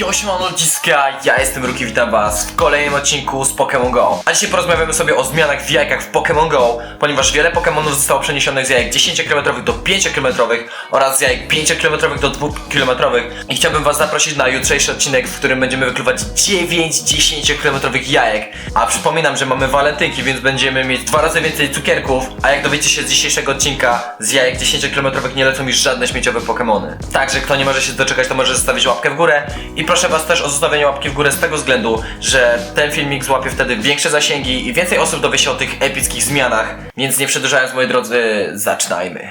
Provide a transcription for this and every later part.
Yo, siemano ludziska, ja jestem Ruki, witam was w kolejnym odcinku z Pokémon Go. A dzisiaj porozmawiamy sobie o zmianach w jajkach w Pokémon Go, ponieważ wiele Pokémonów zostało przeniesionych z jajek 10km do 5km oraz z jajek 5km do 2km i chciałbym was zaprosić na jutrzejszy odcinek, w którym będziemy wykluwać 9 10km jajek. A przypominam, że mamy walentynki, więc będziemy mieć dwa razy więcej cukierków, a jak dowiecie się z dzisiejszego odcinka, z jajek 10km nie lecą już żadne śmieciowe Pokémony. Także kto nie może się doczekać, to może zostawić łapkę w górę i proszę was też o zostawienie łapki w górę z tego względu, że ten filmik złapie wtedy większe zasięgi i więcej osób dowie się o tych epickich zmianach. Więc nie przedłużając, moi drodzy, zaczynajmy.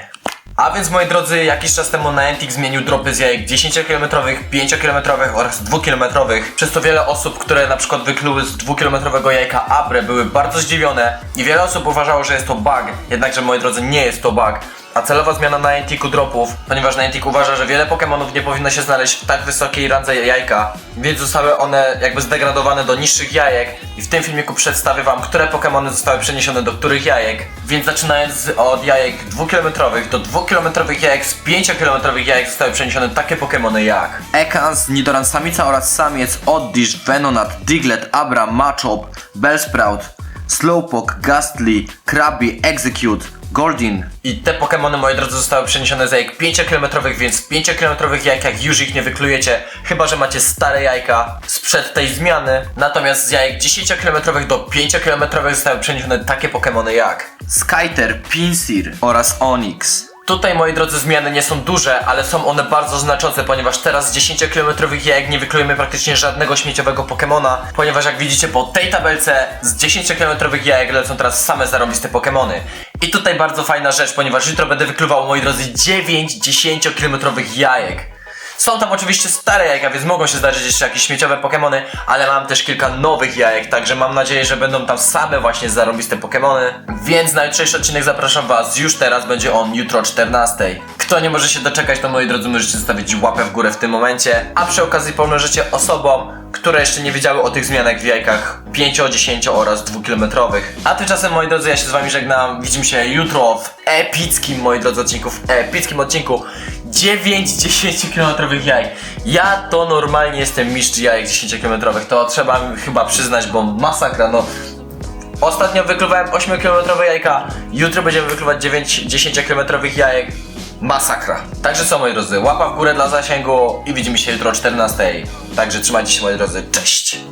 A więc moi drodzy, jakiś czas temu Niantic zmienił dropy z jajek 10km, 5km oraz 2km. Przez to wiele osób, które na przykład wykluły z 2km jajka Abre były bardzo zdziwione i wiele osób uważało, że jest to bug. Jednakże moi drodzy, nie jest to bug. A celowa zmiana Nianticu dropów, ponieważ Niantic uważa, że wiele Pokémonów nie powinno się znaleźć w tak wysokiej randze jajka, więc zostały one jakby zdegradowane do niższych jajek i w tym filmiku przedstawię wam, które Pokémony zostały przeniesione do których jajek. Więc zaczynając od jajek 2km do 2km jajek z 5km jajek zostały przeniesione takie Pokémony jak Ekans, Nidoran samica oraz samiec, Oddish, Venonat, Diglett, Abra, Machop, Bellsprout, Slowpoke, Gastly, Krabby, Execute, Goldin. I te Pokémony, moi drodzy, zostały przeniesione z jajek 5km, więc w 5km jajkach już ich nie wyklujecie, chyba że macie stare jajka sprzed tej zmiany. Natomiast z jajek 10km do 5km zostały przeniesione takie Pokémony jak Skyter, Pinsir oraz Onix. Tutaj, moi drodzy, zmiany nie są duże, ale są one bardzo znaczące, ponieważ teraz z 10km jajek nie wyklejemy praktycznie żadnego śmieciowego Pokemona, ponieważ jak widzicie po tej tabelce z 10km jajek lecą teraz same zarobiste Pokemony. I tutaj bardzo fajna rzecz, ponieważ jutro będę wykluwał, moi drodzy, 9 10km jajek. Są tam oczywiście stare jajka, więc mogą się zdarzyć jeszcze jakieś śmieciowe Pokemony, ale mam też kilka nowych jajek, także mam nadzieję, że będą tam same właśnie zarobiste Pokemony. Więc na jutrzejszy odcinek zapraszam was, już teraz będzie on jutro o 14. Kto nie może się doczekać, to moi drodzy możecie zostawić łapę w górę w tym momencie, a przy okazji pomożecie osobom, które jeszcze nie wiedziały o tych zmianach w jajkach 5, 10 oraz 2 km. A tymczasem moi drodzy, ja się z wami żegnam. Widzimy się jutro w epickim, moi drodzy, odcinku, w epickim odcinku 9 10-kilometrowych jajek. Ja to normalnie jestem mistrz jajek 10-kilometrowych. To trzeba mi chyba przyznać, bo masakra, no. Ostatnio wykluwałem 8-kilometrowe jajka. Jutro będziemy wykluwać 9 10-kilometrowych jajek. Masakra. Także co moi drodzy, łapa w górę dla zasięgu i widzimy się jutro o 14. Także trzymajcie się moi drodzy, cześć!